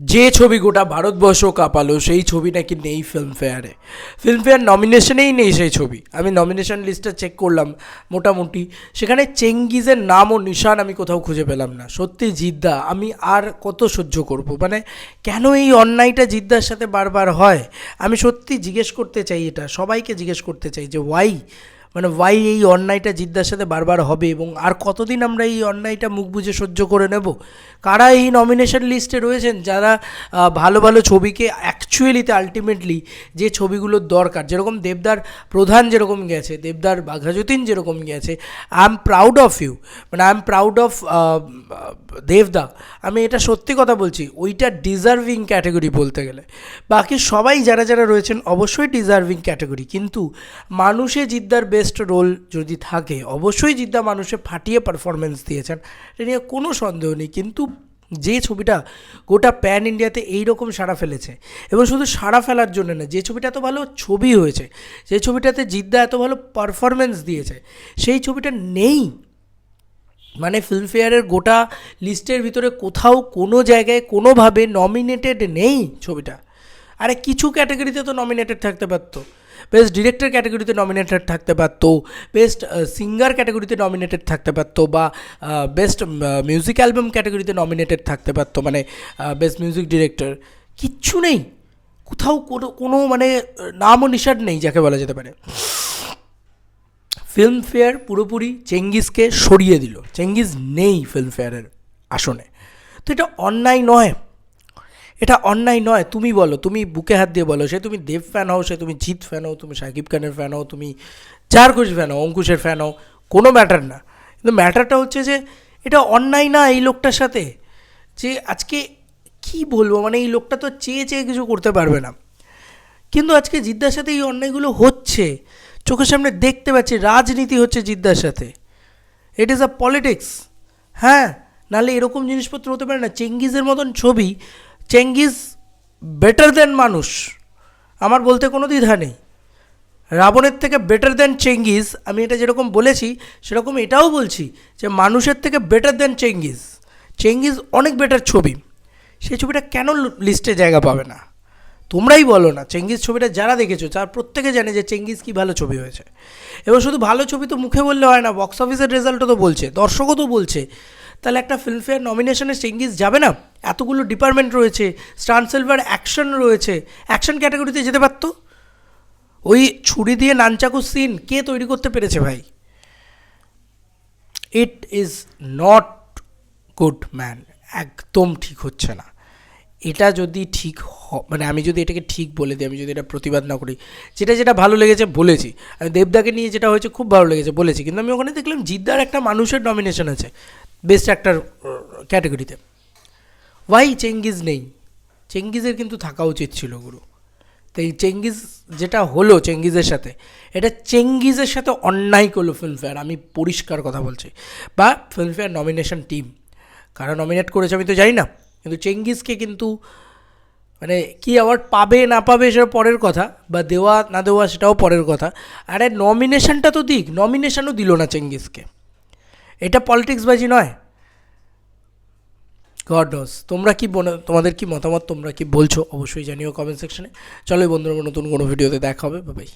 যে ছবি গোটা ভারতবর্ষ কাঁপালো, সেই ছবি নাকি নেই ফিল্মফেয়ারে ফিল্মফেয়ার নমিনেশনেই নেই সেই ছবি। আমি নমিনেশন লিস্টটা চেক করলাম, মোটামুটি। সেখানে চেঙ্গিজের নাম ও নিশান আমি কোথাও খুঁজে পেলাম না। সত্যি জিদ্দা, আমি আর কত সহ্য করব? মানে কেন এই অন্যায়টা জিদ্দার সাথে বারবার হয়? আমি সত্যি জিজ্ঞেস করতে চাই এটা, সবাইকে জিজ্ঞেস করতে চাই যে ওয়াই মানে ওয়াই এই অন্যায়টা জিদ্দার সাথে বারবার হবে এবং আর কতদিন আমরা এই অন্যায়টা মুখ বুঝে সহ্য করে নেব? কারা এই নমিনেশন লিস্টে রয়েছেন? যারা ভালো ভালো ছবিকে অ্যাকচুয়ালিতে আলটিমেটলি যে ছবিগুলোর দরকার, যেরকম দেবদার প্রধান যেরকম গেছে, দেবদার বাঘাযতীন যেরকম গেছে I am proud of you মানে I am proud of Debda. আমি এটা সত্যি কথা বলছি, ওইটা ডিজার্ভিং ক্যাটাগরি বলতে গেলে। বাকি সবাই যারা যারা রয়েছেন, অবশ্যই ডিজার্ভিং ক্যাটাগরি কিন্তু মানুষে জিদ্দার বেস্ট রোল যদি থাকে, অবশ্যই জিদ্দা মানুষে ফাটিয়ে পারফরমেন্স দিয়েছেন, এটা নিয়ে কোনো সন্দেহ নেই, কিন্তু যে ছবিটা গোটা প্যান ইন্ডিয়াতে এই রকম সাড়া ফেলেছে। এবং শুধু সাড়া ফেলার জন্য না, যে ছবিটা এত ভালো ছবি হয়েছে, যে ছবিটাতে জিদ্দা এত ভালো পারফরমেন্স দিয়েছে, সেই ছবিটা নেই। মানে ফিল্মফেয়ারের গোটা লিস্টের ভিতরে কোথাও কোনো জায়গায় কোনোভাবে নমিনেটেড নেই ছবিটা। আরে কিছু ক্যাটাগরিতে তো নমিনেটেড থাকতে পারতো। বেস্ট ডিরেক্টর ক্যাটাগরিতে নমিনেটেড থাকতে পারতো বেস্ট সিঙ্গার ক্যাটাগরিতে নমিনেটেড থাকতে পারতো বা বেস্ট মিউজিক অ্যালবাম ক্যাটাগরিতে নমিনেটেড থাকতে পারতো মানে বেস্ট মিউজিক ডিরেক্টর কিচ্ছু নেই। কোথাও কোনো কোনো মানে নামও নিষাদ নেই, যাকে বলা যেতে পারে। ফিল্মফেয়ার পুরোপুরি চেঙ্গিসকে সরিয়ে দিল। চেঙ্গিস নেই ফিল্মফেয়ারের আসনে। তো এটা অন্যায় নয়। এটা অন্যায় নয়, তুমি বলো, তুমি বুকে হাত দিয়ে বলো, সে তুমি দেব ফ্যান হও, সে তুমি জিৎ ফ্যান হও, তুমি সাকিব খানের ফ্যান হও, তুমি চার খুশি ফ্যান হও, অঙ্কুশের ফ্যান হও, কোনো ম্যাটার না। কিন্তু ম্যাটারটা হচ্ছে যে, এটা অন্যায় না এই লোকটার সাথে, যে আজকে কি বলব মানে এই লোকটা তো চেয়ে চেয়ে কিছু করতে পারবে না। কিন্তু আজকে জিদ্দার সাথে এই অন্যায়গুলো হচ্ছে, চোখের সামনে দেখতে পাচ্ছি, রাজনীতি হচ্ছে জিদ্দার সাথে। ইট ইজ আ পলিটিক্স হ্যাঁ নাহলে এরকম জিনিসপত্র হতে পারে না, চেঙ্গিজের মতন ছবি চেঙ্গিজ বেটার দেন মানুষ। আমার বলতে কোনো দ্বিধা নেই। রাবণের থেকে বেটার দেন চেঙ্গিজ, আমি এটা যেরকম বলেছি, সেরকম এটাও বলছি যে মানুষের থেকে বেটার দেন চেঙ্গিজ। চেঙ্গিজ অনেক বেটার ছবি। সেই ছবিটা কেন লিস্টে জায়গা পাবে না? তোমরাই বলো না। চেঙ্গিজ ছবিটা যারা দেখেছ, তার প্রত্যেকে জানে যে চেঙ্গিজ কী ভালো ছবি হয়েছে। এবার শুধু ভালো ছবি তো মুখে বললে হয় না বক্স অফিসের রেজাল্টও তো বলছে, দর্শকও তো বলছে। তাহলে একটা ফিল্মফেয়ার নমিনেশনে চেঙ্গিজ যাবে না? এতগুলো ডিপার্টমেন্ট রয়েছে স্টান সিলভার অ্যাকশন রয়েছে অ্যাকশন ক্যাটাগরিতে যেতে পারতো? ওই ছুরি দিয়ে নানচাকু সিন কে তৈরি করতে পেরেছে ভাই? It is not good man একদম ঠিক হচ্ছে না। এটা যদি ঠিক মানে আমি যদি এটাকে ঠিক বলে দিই, আমি যদি এটা প্রতিবাদ না করি, যেটা যেটা ভালো লেগেছে বলেছি। আমি দেবদাকে নিয়ে যেটা হয়েছে খুব ভালো লেগেছে বলেছি, কিন্তু আমি ওখানে দেখলাম জিদ্দার একটা মানুষের নমিনেশন আছে বেস্ট অ্যাক্টার ক্যাটাগরিতে ওয়াই চেঙ্গিজ নেই? চেঙ্গিজের কিন্তু থাকা উচিত ছিল, গুরু। তো এই চেঙ্গিজ যেটা হলো চেঙ্গিজের সাথে, এটা চেঙ্গিজের সাথে অন্যায় করল ফিল্মফেয়ার আমি পরিষ্কার কথা বলছি। বা ফিল্মফেয়ার নমিনেশন টিম কারা নমিনেট করেছে আমি তো জানি না, কিন্তু চেঙ্গিজকে কিন্তু মানে কি অ্যাওয়ার্ড পাবে, না পাবে সেটা পরের কথা, বা দেওয়া, না দেওয়া সেটাও পরের কথা। আরে নমিনেশনটা তো দিক নমিনেশনও দিল না চেঙ্গিজকে এটা পলিটিক্স বাজি নয়। গড তোমরা কি তোমাদের কি মতামত, তোমরা কি বলছো, অবশ্যই জানিও কমেন্ট সেকশনে চলো বন্ধুরা, নতুন কোনো ভিডিওতে দেখা হবে। বাই